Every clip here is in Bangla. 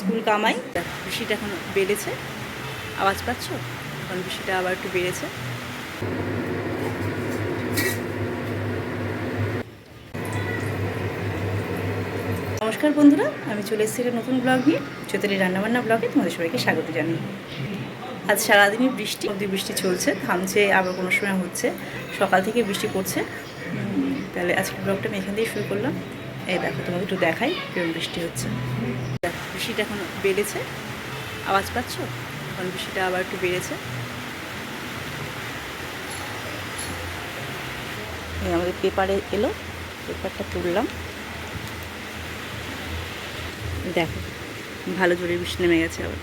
স্কুল কামাই। বৃষ্টিটা এখন বেড়েছে। আওয়াজ পাচ্ছ? এখন বৃষ্টিটা আবার একটু বেড়েছে। নমস্কার বন্ধুরা, আমি চলে এসেছি একটা নতুন ব্লগ নিয়ে। চৈতালি রান্নাবান্না ব্লগে তোমাদের সবাইকে স্বাগত জানাই আজ সারাদিনই বৃষ্টি, অবধি বৃষ্টি চলছে, থামছে, আবার কোনো সময় হচ্ছে। সকাল থেকে বৃষ্টি পড়ছে। তাহলে আজকের ব্লগটা আমি এখান থেকে শুরু করলাম। এই দেখো, তোমাকে একটু দেখাই কেমন বৃষ্টি হচ্ছে। বৃষ্টিটা এখন বেড়েছে। আওয়াজ পাচ্ছ? এখন বৃষ্টিটা আবার একটু বেড়েছে। আমাদের পেপারে এলো, পেপারটা তুললাম। দেখো, ভালো জোরে বৃষ্টি নেমে গেছে আবার।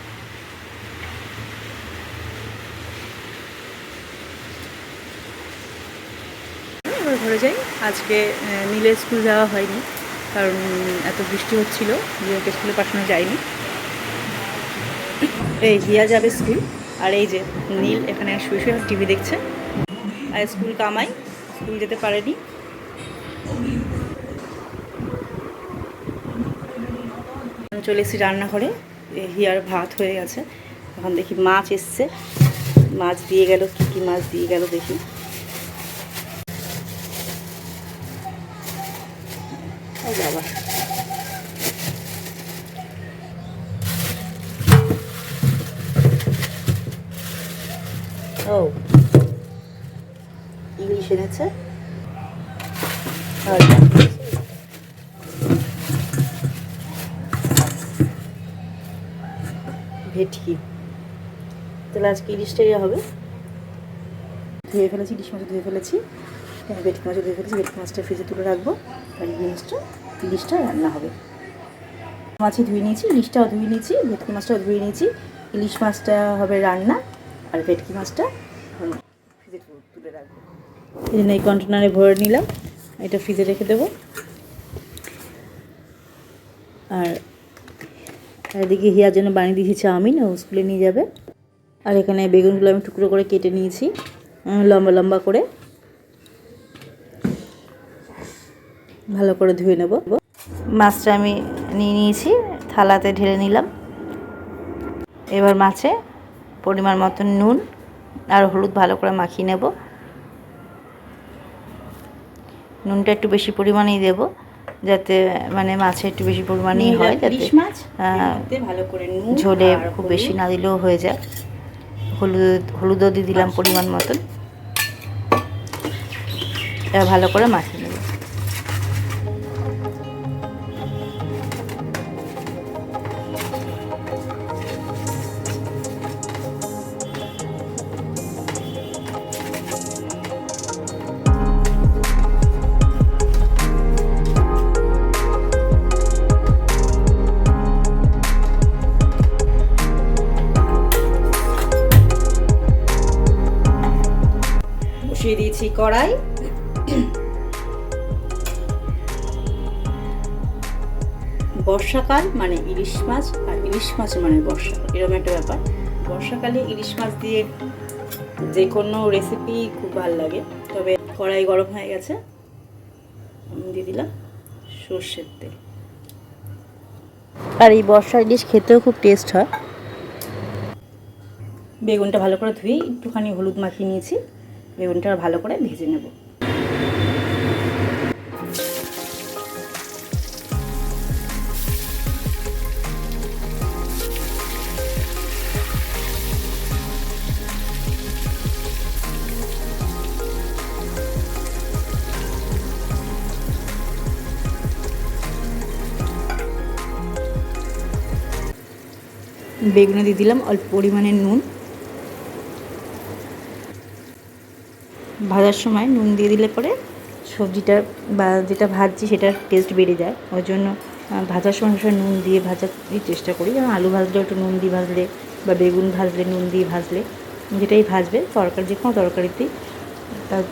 ঘরে যাই। আজকে নীলের স্কুল যাওয়া হয়নি। কারণ এত বৃষ্টি হচ্ছিল নীলকে স্কুলে পাঠানো যায়নি। এই হিয়া যাবে স্কুল। আর এই যে নীল এখানে শুয়ে শুয়ে টিভি দেখছে। আর স্কুল কামাই, স্কুল যেতে পারেনি। চলে এসেছি রান্নাঘরে। হিয়ার ভাত হয়ে গেছে। এখন দেখি মাছ এসছে। মাছ দিয়ে গেল, কী কী মাছ দিয়ে গেল দেখি ও বাবা ও ইলিশ এনেছে ভেটকি। তাহলে আজকে ইলিশটাই হবে। ধুয়ে ফেলেছি ইলিশ মাছ ধুয়ে ফেলেছি। হ্যাঁ, ভেটকি মাছ ধুয়ে ফেলেছি ভেটকি মাছটা ফ্রিজে তুলে রাখব। আর ইলিশটা ইলিশটা রান্না হবে। মাছই ধুয়ে নিয়েছি ইলিশটাও ধুয়ে নিয়েছি ভেটকি মাছটাও ধুয়ে নিয়েছি। ইলিশ মাছটা হবে রান্না আর ভেটকি মাছটা ফ্রিজে তুলে রাখব। এই জন্য এই কন্টেনারে ভরে নিলাম। এটা ফ্রিজে রেখে দেবো। আর এদিকে হিয়ার জন্য বানিয়ে দিয়েছি চাউমিন, ও স্কুলে নিয়ে যাবে। আর এখানে বেগুনগুলো আমি টুকরো করে কেটে নিয়েছি লম্বা লম্বা করে। ভালো করে ধুয়ে নেব। মাছটা আমি নিয়ে নিয়েছি, থালাতে ঢেলে নিলাম। এবার মাছে পরিমাণ মতন নুন আর হলুদ ভালো করে মাখিয়ে নেব। নুনটা একটু বেশি পরিমাণেই দেব যাতে মানে মাছে একটু বেশি পরিমাণেই হয় যাতে মাছ? ভালো করে নুন ঝোলে খুব বেশি না দিলেও হয়ে যায়। হলুদ হলুদও দিয়ে দিলাম পরিমাণ মতন। ভালো করে মাখিয়ে বর্ষাকাল মানে ইলিশ মাছ আর ইলিশ মাছ মানে বর্ষাকাল এরকম একটা ব্যাপার। বর্ষাকালে ইলিশ মাছ দিয়ে যে কোনো রেসিপি খুব ভালো লাগে। তবে কড়াই গরম হয়ে গেছে। আমি দিয়ে দিলাম সর্ষের তেল। আর এই বর্ষা ইলিশ খেতেও খুব টেস্ট হয়। বেগুনটা ভালো করে ধুয়ে একটুখানি হলুদ মাখিয়ে নিয়েছি। বেগুনটা ভালো করে ভেজে নেব। বেগুনে দিয়ে দিলাম অল্প পরিমাণে নুন। ভাজার সময় নুন দিয়ে দিলে পরে সবজিটা বা যেটা ভাজছি সেটার টেস্ট বেড়ে যায়। ওই জন্য ভাজার সময় সবসময় নুন দিয়ে ভাজার চেষ্টা করি। যেমন আলু ভাজলে একটু নুন দিয়ে ভাজলে বা বেগুন ভাজলে নুন দিয়ে ভাজলে, যেটাই ভাজবে, তরকারি যে কোনো তরকারিতেই তার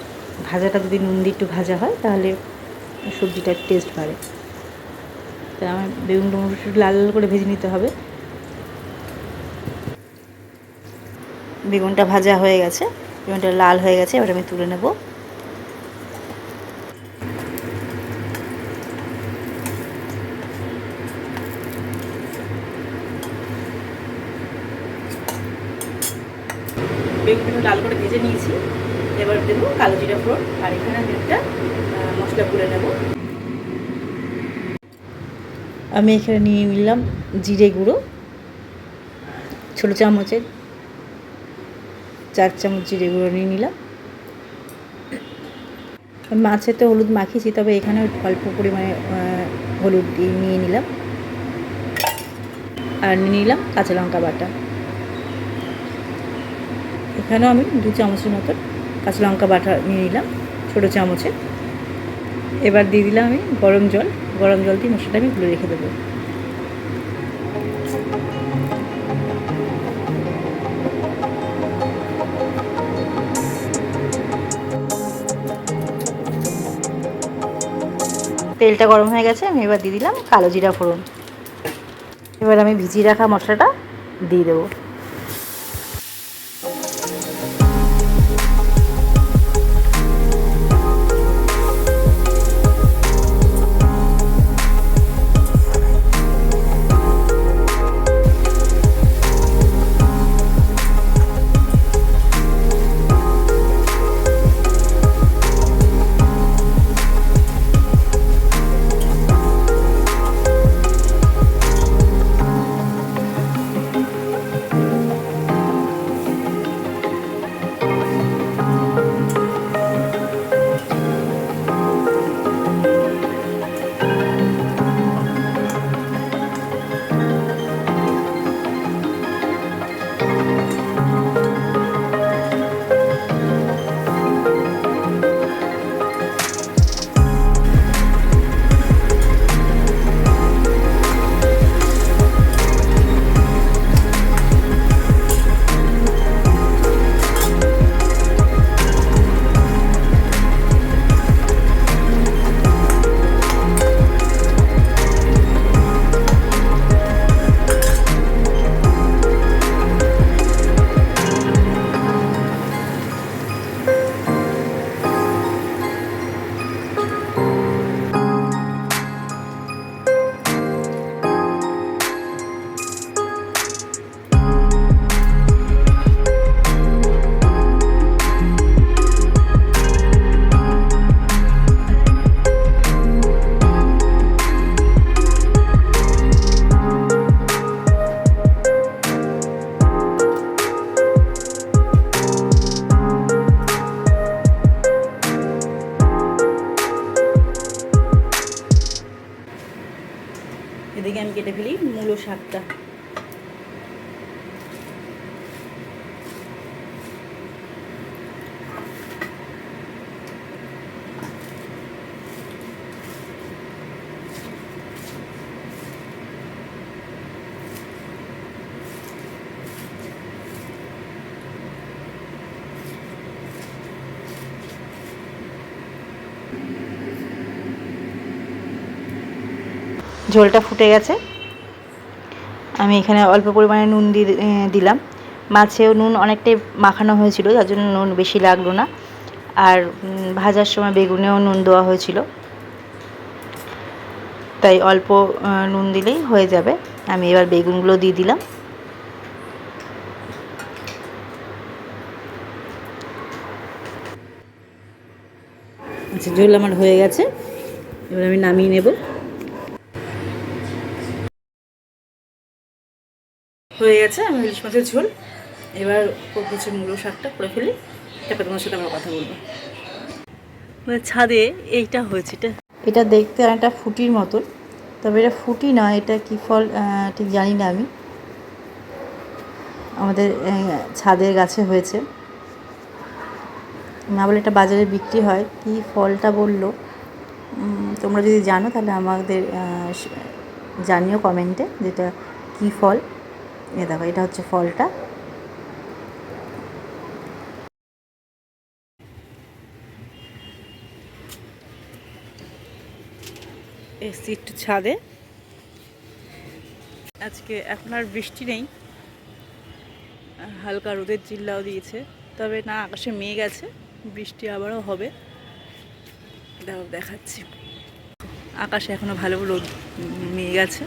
ভাজাটা যদি নুন দিয়ে একটু ভাজা হয়, তাহলে সবজিটার টেস্ট বাড়ে। তা আমার বেগুনটা একটু লাল লাল করে ভেজে নিতে হবে। বেগুনটা ভাজা হয়ে গেছে বেগুনটা লাল হয়ে গেছে এবার আমি তুলে নেব। বেগুনটা লাল করে ভেজে নিয়েছি। এবার দেবো কালো জিরা ফোড়ন আর এখানে আমি একটা মশলা করে নেব। আমি এখানে নিয়ে নিলাম জিরে গুঁড়ো ছোটো চামচের চার চামচ জিরে গুঁড়ো নিয়ে নিলাম। মাছে তো হলুদ মাখিয়েছি, তবে এখানে অল্প পরিমাণে হলুদ নিয়ে নিলাম। আর নিয়ে নিলাম কাঁচা লঙ্কা বাটা। এখানেও আমি দু চামচের মতন কাঁচা লঙ্কা বাটা নিয়ে নিলাম, ছোটো চামচে। এবার দিয়ে দিলাম আমি গরম জল। গরম জল দিয়ে মশলাটা আমি গুলে রেখে দেবো। তেলটা গরম হয়ে গেছে, আমি এবার দিয়ে দিলাম কালো জিরা ফোড়ন। এবার আমি ভিজিয়ে রাখা মশলাটা দিয়ে দেবো। ঝোলটা ফুটে গেছে। আমি এখানে অল্প পরিমাণে নুন দিলাম। মাছেও নুন অনেকটাই মাখানো হয়েছিল যার জন্য নুন বেশি লাগল না। আর ভাজার সময় বেগুনেও নুন দেওয়া হয়েছিল। তাই অল্প নুন দিলেই হয়ে যাবে। আমি এবার বেগুনগুলো দিয়ে দিলাম। আচ্ছা ঝোল আমার হয়ে গেছে। এবার আমি নামিয়ে নেব। হয়ে গেছে, আমি ইলিশ মাছের ঝোল। এবার কিছু মূলো শাকটা করে ফেলি, তারপর তোমার সাথে আমরা কথা বলব। মানে ছাদে এইটা হয়েছে, এটা? এটা দেখতে অনেকটা ফুটির মতন, তবে এটা ফুটি নয় এটা কি ফল ঠিক জানি না আমি। আমাদের ছাদের গাছে হয়েছে। না বলে এটা বাজারে বিক্রি হয়, কি ফলটা বলল? তোমরা যদি জানো তাহলে আমাদের জানিও কমেন্টে যেটা কি ফল। এ দেখো, এটা হচ্ছে ফলটা। এসছি একটু ছাদে। আজকে এখন আর বৃষ্টি নেই। হালকা রোদের চিল্লাও দিয়েছে, তবে না, আকাশে মেঘ আছে, বৃষ্টি আবারও হবে। দেখো দেখাচ্ছি। আকাশে এখনও ভালো রোদ মেঘ আছে।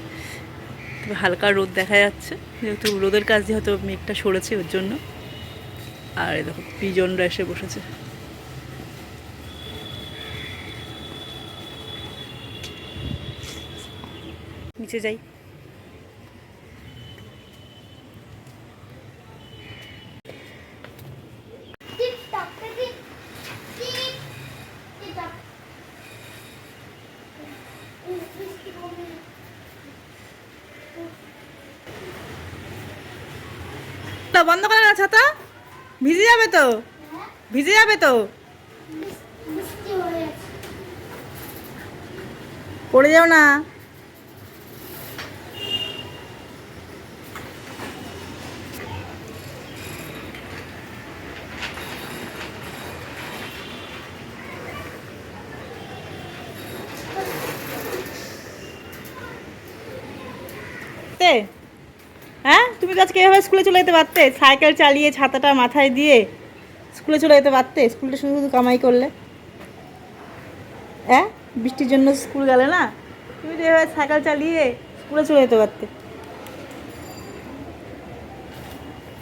হালকা রোদ দেখা যাচ্ছে। যেহেতু রোদের কাজ দিয়ে হয়তো মেঘটা সরেছে ওর জন্য। আর দেখো, পিজনরা এসে বসেছে। নিচে যাই। তা বন্ধ করে না ছাতা। ভিজে যাবে তো? ভিজে যাবে তো? পড়ে যাও না তে হ্যাঁ তুমি তো আজকে এভাবে স্কুলে চলে যেতে পারতে? সাইকেল চালিয়ে ছাতাটা মাথায় দিয়ে স্কুলে চলে যেতে পারতে? স্কুলটা শুধু শুধু কামাই করলে। হ্যাঁ বৃষ্টির জন্য স্কুল গেলে না? তুমি তো এভাবে সাইকেল চালিয়ে স্কুলে চলে যেতে পারতে।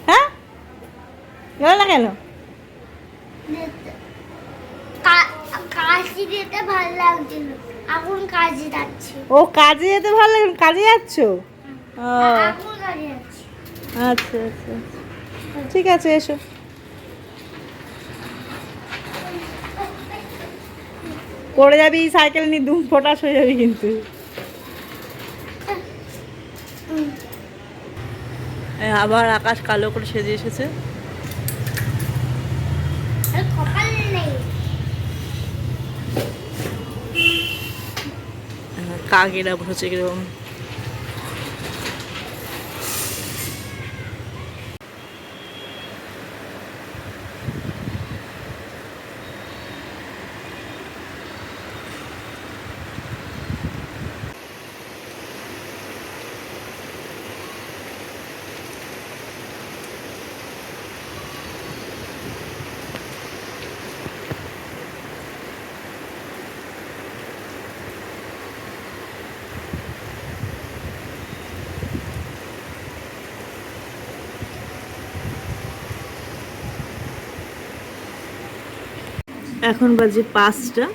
হ্যাঁ গেলে না কেন? কা- কাশি ভালো লাগছিল। এখন কাজে যাচ্ছি। ও কাজে যেতে ভালো লাগে কাজে যাচ্ছ? ও। কাজে যাচ্ছি। আচ্ছা আচ্ছা আচ্ছা। ঠিক আছে, এসো। পড়ে যাবি, সাইকেল নিয়ে দুম ফোটাস হয়ে যাবি কিন্তু। আবার আকাশ কালো করে সেজে এসেছে। কাকেরা বসেছে কীরকম? এখন বাজে পাঁচটা।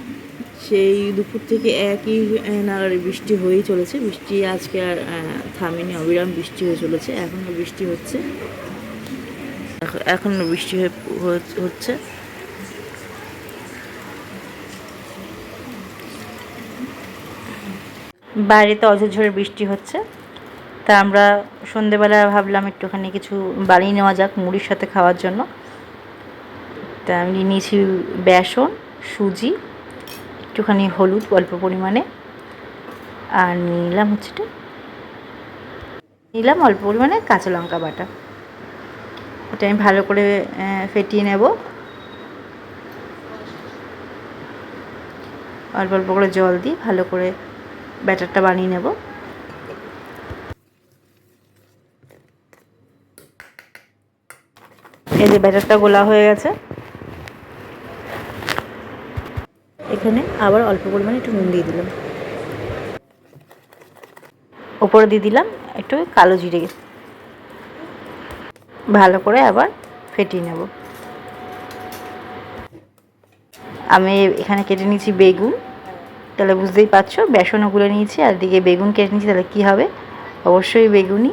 সেই দুপুর থেকে একই নাগারে বৃষ্টি হয়েই চলেছে। বৃষ্টি আজকে আর থামেনি, অবিরাম বৃষ্টি হয়ে চলেছে। এখনও বৃষ্টি হচ্ছে। এখ- এখনও বৃষ্টি হচ্ছে বাইরে তো অঝরঝরে বৃষ্টি হচ্ছে। তা আমরা সন্ধেবেলা ভাবলাম একটুখানি কিছু বানিয়ে নেওয়া যাক মুড়ির সাথে খাওয়ার জন্য। তা আমি নিয়েছি বেসন, সুজি, একটুখানি হলুদ অল্প পরিমাণে। আর নিলাম হচ্ছে নিলাম অল্প পরিমাণে কাঁচা লঙ্কা বাটা। এটা আমি ভালো করে ফেটিয়ে নেব। অল্প অল্প করে জল দিয়ে ভালো করে ব্যাটারটা বানিয়ে নেব। এই যে ব্যাটারটা গোলা হয়ে গেছে। এখানে আবার অল্প পরিমাণে একটু নুন দিয়ে দিলাম। ওপরে দিয়ে দিলাম একটু কালো জিরে। ভালো করে আবার ফেটিয়ে নেব। আমি এখানে কেটে নিয়েছি বেগুন। তাহলে বুঝতেই পারছ, বেসনও গুলে নিয়েছি, আর দিকে বেগুন কেটে নিয়েছি, তাহলে কী হবে? অবশ্যই বেগুনই।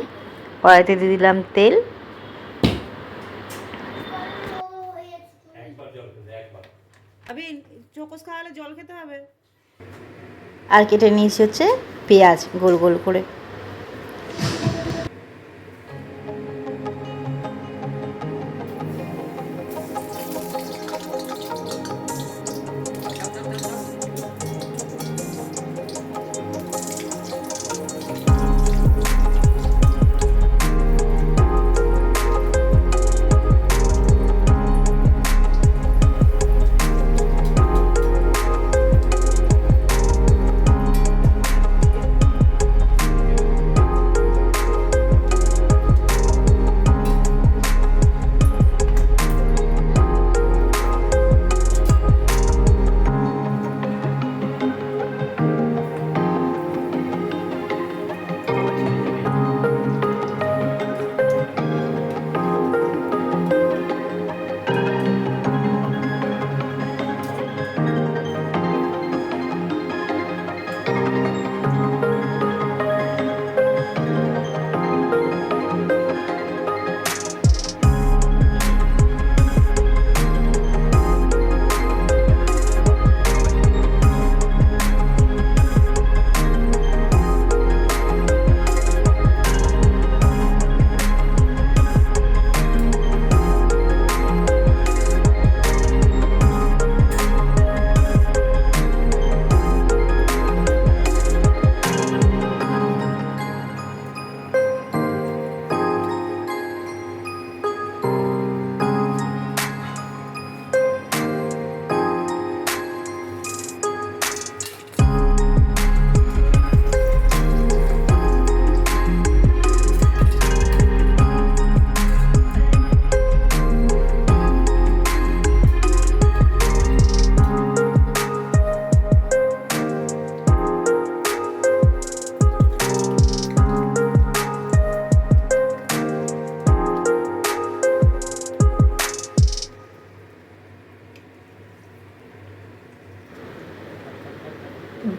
কড়াইতে দিয়ে দিলাম তেল। চোকস খাওয়ালে জল খেতে হবে? আর কেটে নিয়েছি হচ্ছে পেঁয়াজ গোল গোল করে।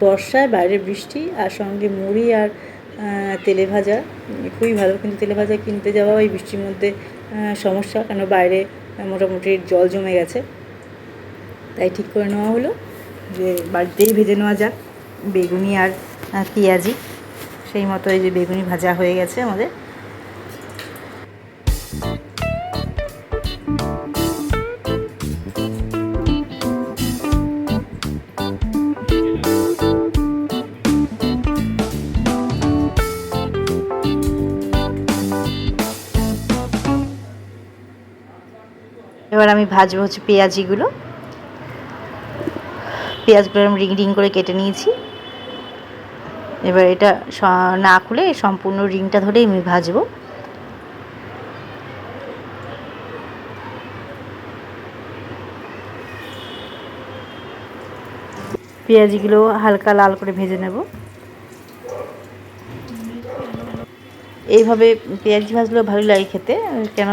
বর্ষায়, বাইরে বৃষ্টি আর সঙ্গে মুড়ি আর তেলে ভাজা। খুবই ভালো কিন্তু তেলে ভাজা কিনতে যাওয়া ওই বৃষ্টির মধ্যে সমস্যা কেন বাইরে মোটামুটি জল জমে গেছে। তাই ঠিক করে নেওয়া হলো যে বাড়িতেই ভেজে নেওয়া যাক, বেগুনি আর পেঁয়াজি। সেই মতো এই যে বেগুনি ভাজা হয়ে গেছে আমাদের। এবার আমি ভাজবো হচ্ছে পেঁয়াজিগুলো। পেঁয়াজগুলো আমি রিং রিং করে কেটে নিয়েছি। এবার এটা না খুলে সম্পূর্ণ রিংটা ধরেই আমি ভাজবো। পেঁয়াজিগুলো হালকা লাল করে ভেজে নেব। এইভাবে পেঁয়াজি ভাজলেও ভালো লাগে খেতে। কেন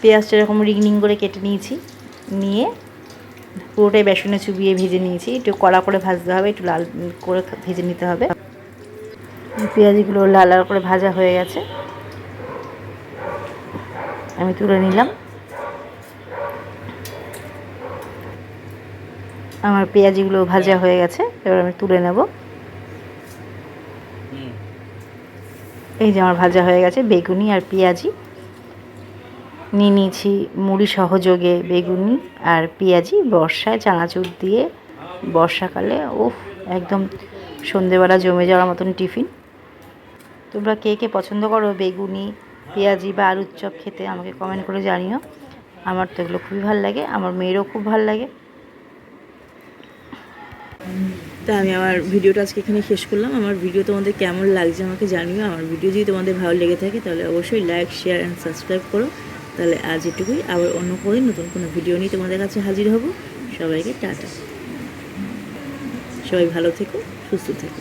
পেঁয়াজটা এরকম রিং রিং করে কেটে নিয়েছি। নিয়ে পুরোটাই বেসনে চুবিয়ে ভেজে নিয়েছি। একটু কড়া করে ভাজতে হবে একটু লাল করে ভেজে নিতে হবে। পেঁয়াজিগুলো লাল লাল করে ভাজা হয়ে গেছে। আমি তুলে নিলাম। আমার পেঁয়াজিগুলো ভাজা হয়ে গেছে এবার আমি তুলে নেব। এই যে আমার ভাজা হয়ে গেছে বেগুনি আর পেঁয়াজি। নিয়ে নিয়েছি মুড়ি সহযোগে বেগুনি আর পেঁয়াজি বর্ষায় চানাচুর দিয়ে বর্ষাকালে, উফ, একদম সন্ধেবেলা জমে যাওয়ার মতন টিফিন। তোমরা কে কে পছন্দ করো বেগুনি, পেঁয়াজি বা আলুর চপ খেতে আমাকে কমেন্ট করে জানিও। আমার তো এগুলো খুবই ভালো লাগে, আমার মেয়েরও খুব ভালো লাগে। তা আমি আমার ভিডিওটা আজকে এখানে শেষ করলাম। আমার ভিডিও তোমাদের কেমন লাগছে আমাকে জানিও। আমার ভিডিও যদি তোমাদের ভালো লেগে থাকে তাহলে অবশ্যই লাইক শেয়ার অ্যান্ড সাবস্ক্রাইব করো। তাহলে আজ এটুকুই। আবার অন্য কোনো নতুন কোনো ভিডিও নিয়ে তোমাদের কাছে হাজির হব। সবাইকে টাটা। সবাই ভালো থেকো, সুস্থ থেকো।